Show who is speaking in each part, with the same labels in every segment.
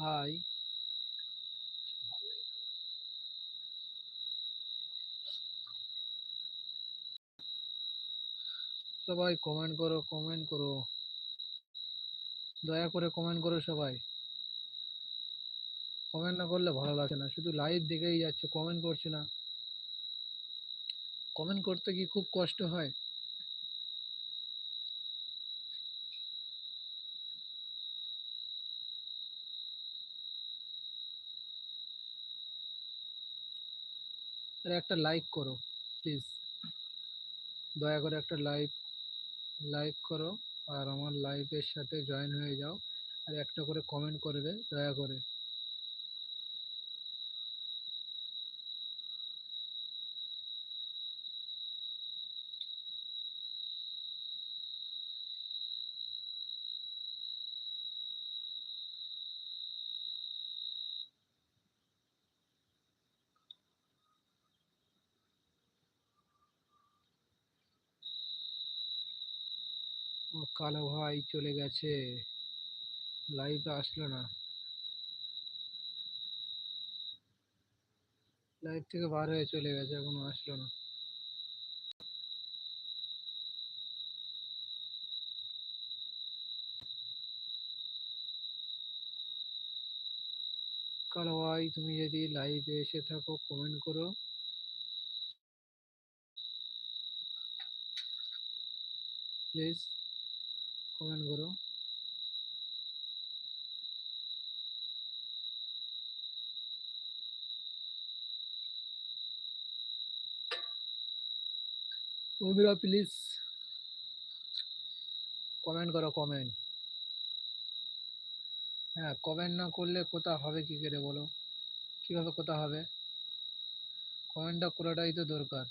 Speaker 1: High সবাই comment করো comment করো। দয়া করে কমেন্ট করো সবাই। কমেন্ট না করলে ভালো লাগে না। শুধু লাইভ দেখেই যাচ্ছে কমেন্ট করছে না। কমেন্ট করতে কি খুব কষ্ট হয়? আরে একটা লাইক করো প্লিজ দয়া করে একটা লাইক লাইক করো, আর আমার লাইভের সাথে জয়েন হয়ে যাও, আর একটা করে কমেন্ট করবে, দয়া করে। ও কালো ভাই চলে গেছে। লাইভে আসলো না। লাইভ থেকে বার হয়ে চলে গেছে, এখনও আসলো না। কালো ভাই, তুমি যদি লাইভে এসে থাকো কমেন্ট করো। প্লিজ কমেন্ট করো। বন্ধুরা প্লিজ কমেন্ট করো, কমেন্ট। হ্যাঁ কমেন্ট না করলে কোথা হবে কি করে বলো? কীভাবে কোথা হবে? কমেন্টটা করাটাই তো দরকার।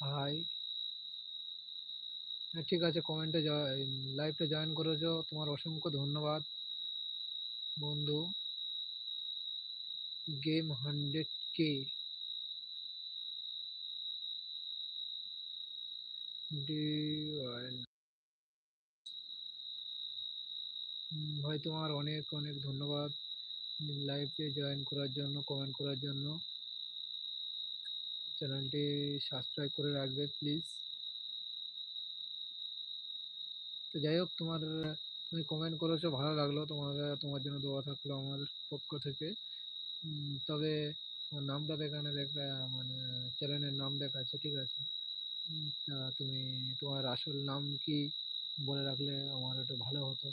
Speaker 1: হাই হ্যাঁ ঠিক আছে কমেন্টে লাইভটা জয়েন করেছ, তোমার অসংখ্য ধন্যবাদ। বন্ধু গেম হান্ড্রেড কে ভাই, তোমার অনেক অনেক ধন্যবাদ। লাইভে জয়েন করার জন্য কমেন্ট করার জন্য। চ্যানেলটি সাবস্ক্রাইব করে রাখবে প্লিজ তো যাই হোক, তোমার, তুমি কমেন্ট করেছ, ভালো লাগল। তোমার তোমার জন্য দোয়া থাকল আমার পক্ষ থেকে। তবে নামটা দেখানে দেখা মানে চ্যানেলের নাম দেখাচ্ছে, ঠিক আছে? তা তুমি, তোমার আসল নাম কি বলে রাখলে আমার একটু ভালো হতো।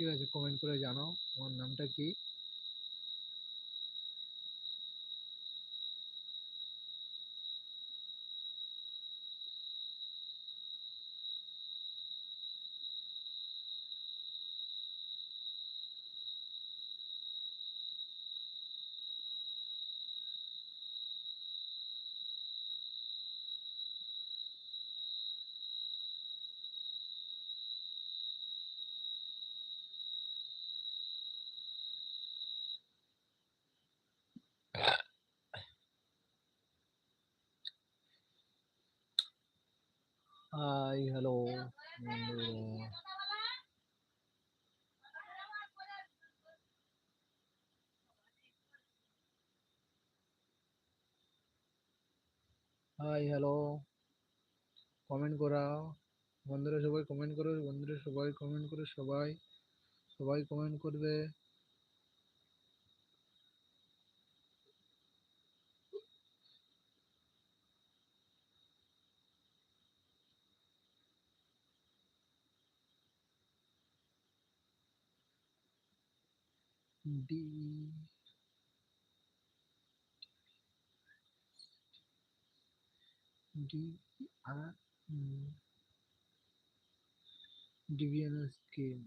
Speaker 1: ঠিক আছে কমেন্ট করে জানাও। তোমার নামটা কি? হাই হ্যালো বন্ধুরা হাই হ্যালো কমেন্ট করা বন্ধুরা সবাই কমেন্ট করো বন্ধুরা সবাই কমেন্ট করো সবাই সবাই কমেন্ট করবে ডি ডি আর ডিভিএনএস গেম